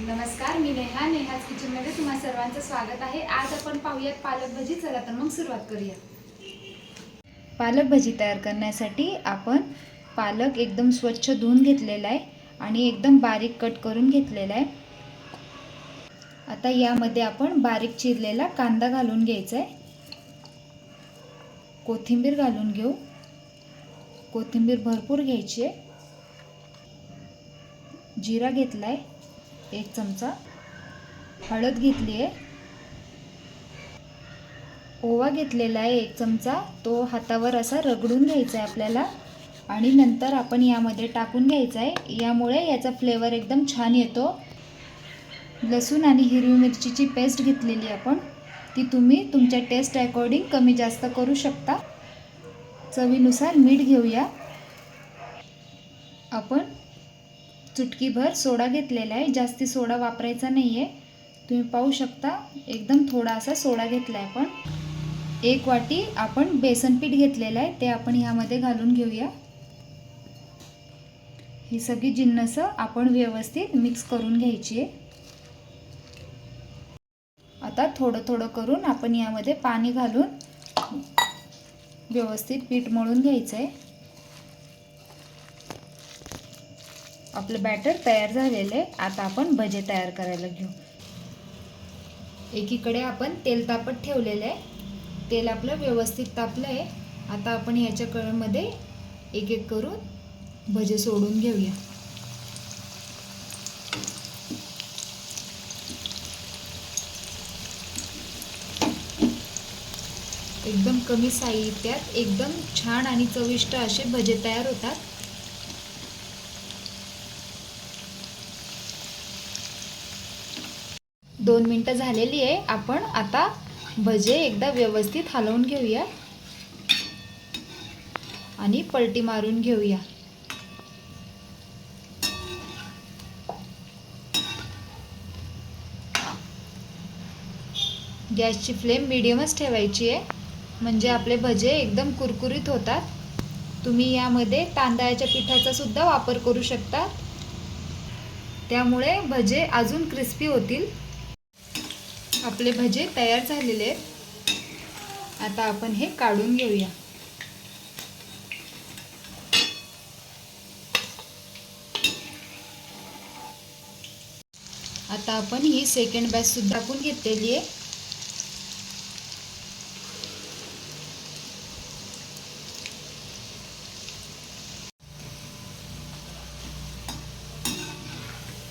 नमस्कार मी नेहा. नेहाज किचनमध्ये तुम्हा सर्वांचं स्वागत आहे. आज आपण पाहूयात पालक भजी. चला तर मग सुरुवात करूया पालक भजी तयार करण्यासाठी आपण पालक एकदम स्वच्छ धुवून घेतलेला आहे आणि एकदम बारीक कट करून घेतलेला आहे. आता यामध्ये आपण बारीक चिरलेला कांदा घालून घ्यायचा आहे. कोथिंबीर घालून घेऊ. कोथिंबीर भरपूर घ्यायची आहे. जिरा घेतला आहे एक चमचा हळद घेतली आहे. ओवा घेतलेला आहे एक चमचा. तो हातावर असा रगडून घ्यायचा आहे आपल्याला. आणि नंतर आपण यामध्ये टाकून घ्यायचा आहे. यामुळे याचा फ्लेवर एकदम छान येतो. लसूण आणि हिरवी मिरचीची पेस्ट घेतलेली आपण. ती तुम्ही तुमच्या टेस्ट अकॉर्डिंग कमी जास्त करू शकता. चवीनुसार मीठ घेऊया. आपण चुटकीभर सोडा घेतलेला आहे. जास्ती सोडा वापरायचा नाही आहे तुम्ही पाहू शकता एकदम थोडासा सोडा घेतला आहे आपण. एक वाटी आपण बेसन पीठ घेतलेलं आहे. ते आपण ह्यामध्ये घालून घेऊया. ही सगळी जिन्नसं आपण व्यवस्थित मिक्स करून घ्यायची आहे. आता थोडं थोडं करून आपण यामध्ये पाणी घालून व्यवस्थित पीठ मळून घ्यायचं आहे आपलं बॅटर तयार झालेलं आहे. आता आपण भजे तयार करायला घेऊ. एकीकडे आपण तेल तापत ठेवलेलं आहे. तेल आपलं व्यवस्थित तापलं आहे. आता आपण ह्याच्या कळमध्ये एक एक करून भजे सोडून घेऊया. एकदम कमी साहित्यात एकदम छान आणि चविष्ट असे भजे तयार होतात. दोन मिनटं झालेली आहे. आपण आता भजे एकदा व्यवस्थित हलवून घेऊया. आणि पलटी मारून घेऊया. गॅसची फ्लेम मिडियमच ठेवायची आहे. म्हणजे आपले भजे एकदम कुरकुरीत होतात. तुम्ही यामध्ये तांदळाच्या पिठाचा सुद्धा वापर करू शकता. त्यामुळे भजे अजून क्रिस्पी होतील. आपले भजे तयार झालेले आहेत. आता आपण हे काढून घेऊया. आता आपण ही सेकंड बॅच सुद्धा आपण घेतलेली आहे.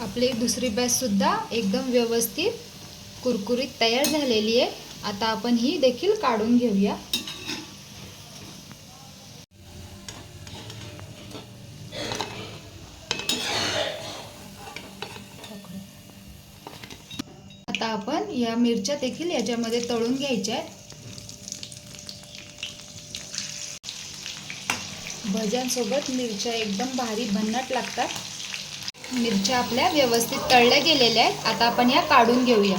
आपली दुसरी बॅच सुद्धा एकदम व्यवस्थित कुरकुरीत तयार झालेली आहे. आता आपण ही देखील काढून घेऊया. आता आपण या मिरच्या देखील याच्यामध्ये तळून घ्यायच्या आहेत. भज्यांसोबत मिरच्या एकदम भारी भन्नाट लागतात. मिरच्या आपल्या व्यवस्थित तळल्या गेलेल्या आहेत. आता आपण या काढून घेऊया.